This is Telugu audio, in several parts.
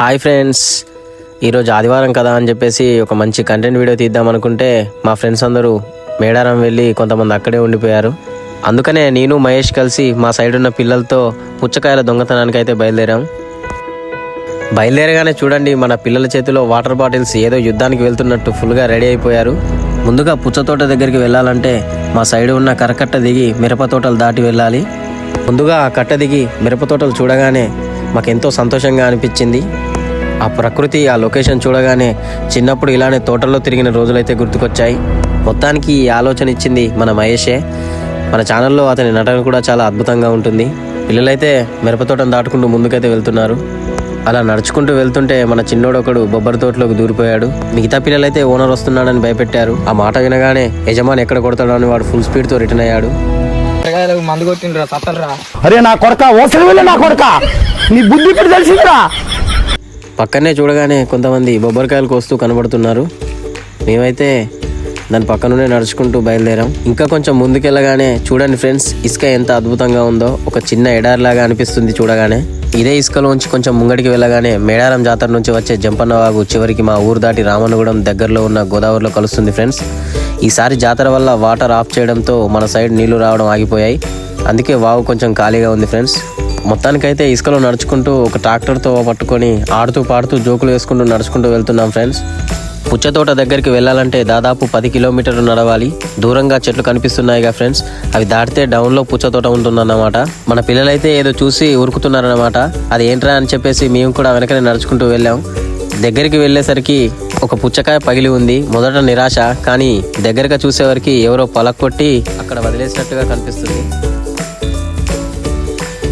హాయ్ ఫ్రెండ్స్ ఈరోజు ఆదివారం కదా అని చెప్పేసి ఒక మంచి కంటెంట్ వీడియో తీద్దాం అనుకుంటే మా ఫ్రెండ్స్ అందరూ మేడారం వెళ్ళి కొంతమంది అక్కడే ఉండిపోయారు. అందుకనే నేను మహేష్ కలిసి మా సైడ్ ఉన్న పిల్లలతో పుచ్చకాయల దొంగతనానికి అయితే బయలుదేరాం. బయలుదేరగానే చూడండి మన పిల్లల చేతిలో వాటర్ బాటిల్స్ ఏదో యుద్ధానికి వెళ్తున్నట్టు ఫుల్గా రెడీ అయిపోయారు. ముందుగా పుచ్చ తోట దగ్గరికి వెళ్ళాలంటే మా సైడ్ ఉన్న కరకట్ట దిగి మిరప తోటలు దాటి వెళ్ళాలి. ముందుగా ఆ కట్ట దిగి మిరప తోటలు చూడగానే మాకెంతో సంతోషంగా అనిపించింది. ఆ ప్రకృతి ఆ లొకేషన్ చూడగానే చిన్నప్పుడు ఇలానే తోటల్లో తిరిగిన రోజులైతే గుర్తుకొచ్చాయి. మొత్తానికి ఈ ఆలోచన ఇచ్చింది మన మహేషే. మన ఛానల్లో అతని నటన కూడా చాలా అద్భుతంగా ఉంటుంది. పిల్లలైతే మిరప తోటను దాటుకుంటూ ముందుకైతే వెళ్తున్నారు. అలా నడుచుకుంటూ వెళ్తుంటే మన చిన్నోడు ఒకడు బొబ్బరి తోటలోకి దూరిపోయాడు. మిగతా పిల్లలైతే ఓనర్ వస్తున్నాడని భయపెట్టారు. ఆ మాట వినగానే యజమాని ఎక్కడ కొడతాడో అని వాడు ఫుల్ స్పీడ్తో రిటర్న్ అయ్యాడు. మందు కొట్టిండ్రా సత్తలరా అరే నా కొడక ఓసలి వెళ్ళి నా కొడక. నీ బుద్ధి ఇప్పుడు తెలిసిందిరా. పక్కనే చూడగానే కొంతమంది బొబ్బరికాయలు కోస్తూ కనబడుతున్నారు. మేమైతే దాని పక్కనుండే నడుచుకుంటూ బయలుదేరాం. ఇంకా కొంచెం ముందుకెళ్ళగానే చూడండి ఫ్రెండ్స్ ఇసుక ఎంత అద్భుతంగా ఉందో. ఒక చిన్న ఎడారిలాగా అనిపిస్తుంది చూడగానే. ఇదే ఇసుకలోంచి కొంచెం ముంగడికి వెళ్ళగానే మేడారం జాతర నుంచి వచ్చే జంపన్న వాగు చివరికి మా ఊరు దాటి రామనగూడెం దగ్గరలో ఉన్న గోదావరిలో కలుస్తుంది ఫ్రెండ్స్. ఈసారి జాతర వల్ల వాటర్ ఆఫ్ చేయడంతో మన సైడ్ నీళ్ళు రావడం ఆగిపోయాయి. అందుకే వాగు కొంచెం ఖాళీగా ఉంది ఫ్రెండ్స్. మొత్తానికైతే ఇసుకలో నడుచుకుంటూ ఒక ట్రాక్టర్తో పట్టుకొని ఆడుతూ పాడుతూ జోకులు వేసుకుంటూ నడుచుకుంటూ వెళ్తున్నాం ఫ్రెండ్స్. పుచ్చతోట దగ్గరికి వెళ్ళాలంటే దాదాపు పది కిలోమీటర్లు నడవాలి. దూరంగా చెట్లు కనిపిస్తున్నాయిగా ఫ్రెండ్స్. అవి దాటితే డౌన్లో పుచ్చతోట ఉంటుందన్నమాట. మన పిల్లలైతే ఏదో చూసి ఉరుకుతున్నారన్నమాట. అది ఏంట్రా అని చెప్పేసి మేము కూడా వెనకనే నడుచుకుంటూ వెళ్ళాం. దగ్గరికి వెళ్ళేసరికి ఒక పుచ్చకాయ పగిలి ఉంది. మొదట నిరాశ కానీ దగ్గరగా చూసేవరకు ఎవరో పలక్కొట్టి అక్కడ వదిలేసినట్టుగా కనిపిస్తుంది.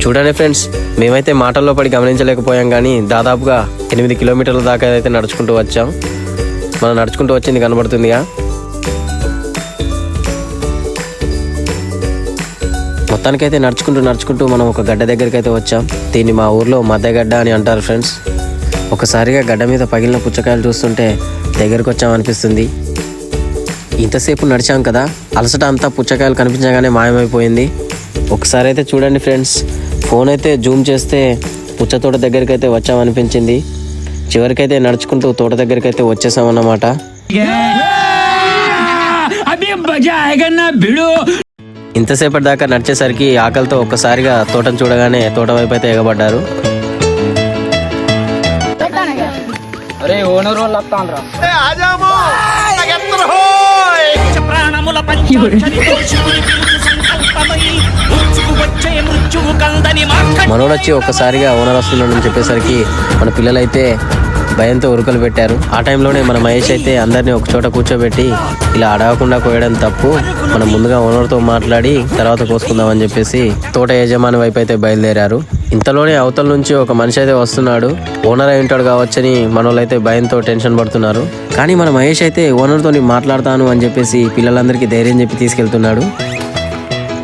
చూడండి ఫ్రెండ్స్ మేమైతే మాటల్లో పడి గమనించలేకపోయాం కానీ దాదాపుగా ఎనిమిది కిలోమీటర్ల దాకా అయితే నడుచుకుంటూ వచ్చాం. మనం నడుచుకుంటూ వచ్చింది కనబడుతుందిగా. మొత్తానికైతే నడుచుకుంటూ నడుచుకుంటూ మనం ఒక గడ్డ దగ్గరికి అయితే వచ్చాం. దీన్ని మా ఊర్లో మద్దెగడ్డ అని అంటారు ఫ్రెండ్స్. ఒకసారిగా గడ్డ మీద పగిలిన పుచ్చకాయలు చూస్తుంటే దగ్గరికి వచ్చామనిపిస్తుంది ఇంతసేపు నడిచాం కదా అలసట అంతా పుచ్చకాయలు కనిపించగానే మాయమైపోయింది. ఒకసారి అయితే చూడండి ఫ్రెండ్స్ ఫోన్ అయితే జూమ్ చేస్తే పుచ్చ తోట దగ్గరికి అయితే వచ్చామనిపించింది. చివరికైతే నడుచుకుంటూ తోట దగ్గరికి అయితే వచ్చేసామన్నమాట. ఇంతసేపటి దాకా నడిచేసరికి ఆకలితో ఒక్కసారిగా తోటను చూడగానే తోట వైపు అయితే ఎగబడ్డారు. ప్రాణముల మనోడొచ్చి ఒక్కసారిగా ఓనర్ వస్తున్నాడని చెప్పేసరికి మన పిల్లలైతే భయంతో ఉరుకలు పెట్టారు. ఆ టైంలోనే మన మహేష్ అయితే అందరినీ ఒక చోట కూర్చోబెట్టి ఇలా అడగకుండా కోయడం తప్పు. మనం ముందుగా ఓనర్తో మాట్లాడి తర్వాత కోసుకుందామని చెప్పేసి తోట యజమాని వైపు అయితే బయలుదేరారు. ఇంతలోనే అవతల నుంచి ఒక మనిషి అయితే వస్తున్నాడు. ఓనర్ అయి ఉంటాడు కావచ్చని మనోళ్ళైతే భయంతో టెన్షన్ పడుతున్నారు. కానీ మన మహేష్ అయితే ఓనర్తో మాట్లాడతాను అని చెప్పేసి పిల్లలందరికీ ధైర్యం చెప్పి తీసుకెళ్తున్నాడు.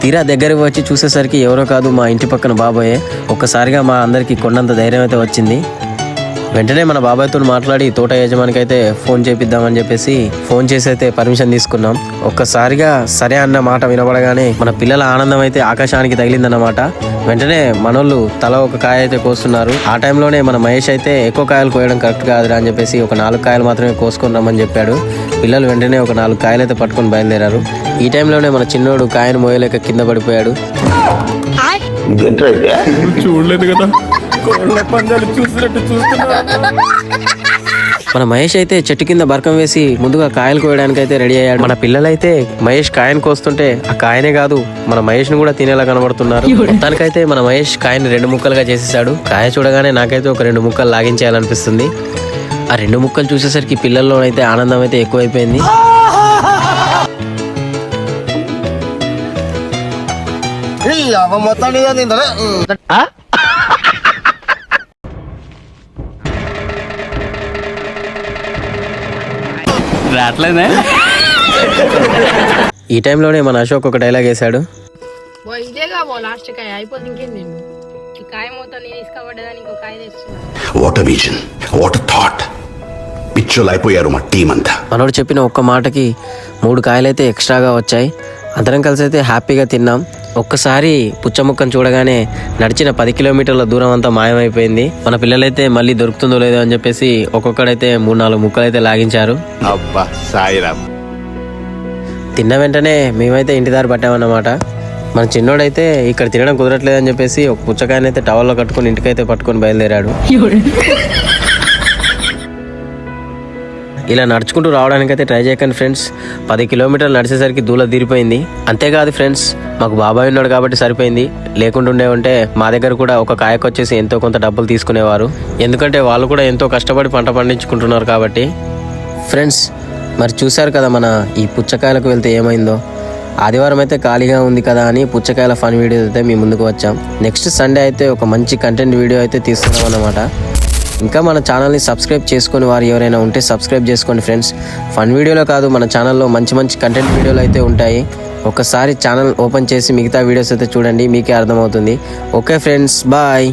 తీరా దగ్గరికి వచ్చి చూసేసరికి ఎవరో కాదు మా ఇంటి పక్కన బాబాయే. ఒక్కసారిగా మా అందరికి కొండంత ధైర్యం అయితే వచ్చింది. వెంటనే మన బాబాయ్తో మాట్లాడి తోట యజమానికి అయితే ఫోన్ చేపిద్దామని చెప్పేసి ఫోన్ చేసి అయితే పర్మిషన్ తీసుకున్నాం. ఒక్కసారిగా సరే అన్న మాట వినబడగానే మన పిల్లల ఆనందం అయితే ఆకాశానికి తగిలిందన్నమాట. వెంటనే మనోళ్ళు తల ఒక కాయ అయితే కోస్తున్నారు. ఆ టైంలోనే మన మహేష్ అయితే ఎక్కువ కాయలు కోయడం కరెక్ట్ కాదురా అని చెప్పేసి ఒక నాలుగు కాయలు మాత్రమే కోసుకుని రమ్మని చెప్పాడు. పిల్లలు వెంటనే ఒక నాలుగు కాయలు అయితే పట్టుకొని బయలుదేరారు. ఈ టైంలోనే మన చిన్నోడు కాయను మోయలేక కింద పడిపోయాడు. మన మహేష్ అయితే చెట్టు కింద బరకం వేసి ముందుగా కాయలు కోయడానికి అయితే రెడీ అయ్యాడు. మన పిల్లలైతే మహేష్ కాయను కోస్తుంటే ఆ కాయనే కాదు మన మహేష్ను కూడా తినేలా కనబడుతున్నారు. మొత్తానికైతే మన మహేష్ కాయని రెండు ముక్కలుగా చేసేసాడు కాయ చూడగానే నాకైతే ఒక రెండు ముక్కలు లాగించేయాలనిపిస్తుంది. ఆ రెండు ముక్కలు చూసేసరికి పిల్లల్లోనైతే ఆనందం అయితే ఎక్కువైపోయింది. ఈ టైంలోనే మన అశోక్ ఒక డైలాగ్ వేశాడు. బో ఇదేగా బో లాస్ట్ కాయ అయిపోతుంది ఇంకేం నేను ఈ కాయ మొత్తం నేను ఇసుకబడ్డదానికి ఇంకో కాయ తెచ్చుకున్నాను వాట్ విజన్ వాట్ థాట్ పిచ్చోలు అయిపోయారు మా టీం అంతా. మనోడు చెప్పిన ఒక్క మాటకి మూడు కాయలైతే ఎక్స్ట్రాగా వచ్చాయి. అందరం కలిసి అయితే హ్యాపీగా తిన్నాం. ఒక్కసారి పుచ్చముక్కను చూడగానే నడిచిన పది కిలోమీటర్ల దూరం అంతా మాయమైపోయింది. మన పిల్లలైతే మళ్ళీ దొరుకుతుందో లేదో అని చెప్పేసి ఒక్కొక్కడైతే మూడు నాలుగు ముక్కలు అయితే లాగించారు. అబ్బా సాయిరామ్ తిన్న వెంటనే మేమైతే ఇంటి దారి పట్టామన్నమాట. మన చిన్నోడైతే ఇక్కడ తినడం కుదరట్లేదని చెప్పేసి ఒక పుచ్చకాయనైతే టవల్లో కట్టుకొని ఇంటికైతే పట్టుకొని బయలుదేరాడు. ఇలా నడుచుకుంటూ రావడానికైతే ట్రై చేయకండి ఫ్రెండ్స్ పది కిలోమీటర్లు నడిచేసరికి దూల తీరిపోయింది. అంతేకాదు ఫ్రెండ్స్ మాకు బాబాయ్ ఉన్నాడు కాబట్టి సరిపోయింది. లేకుంటుండే ఉంటే మా దగ్గర కూడా ఒక కాయకు వచ్చేసి ఎంతో కొంత డబ్బులు తీసుకునేవారు. ఎందుకంటే వాళ్ళు కూడా ఎంతో కష్టపడి పంట పండించుకుంటున్నారు కాబట్టి. ఫ్రెండ్స్ మరి చూశారు కదా మన ఈ పుచ్చకాయలకు వెళ్తే ఏమైందో? ఆదివారం అయితే ఖాళీగా ఉంది కదా అని పుచ్చకాయల ఫన్ వీడియో అయితే మీ ముందుకు వచ్చాం. నెక్స్ట్ సండే అయితే ఒక మంచి కంటెంట్ వీడియో అయితే తీసుకున్నాం అన్నమాట. ఇంకా మన ఛానల్ని సబ్స్క్రైబ్ చేసుకుని వారు ఎవరైనా ఉంటే సబ్స్క్రైబ్ చేసుకోండి ఫ్రెండ్స్. ఫన్ వీడియోలో కాదు మన ఛానల్లో మంచి మంచి కంటెంట్ వీడియోలు అయితే ఉంటాయి. ఒకసారి ఛానల్ ఓపెన్ చేసి మిగతా వీడియోస్ అయితే చూడండి మీకే అర్థమవుతుంది. Okay friends bye.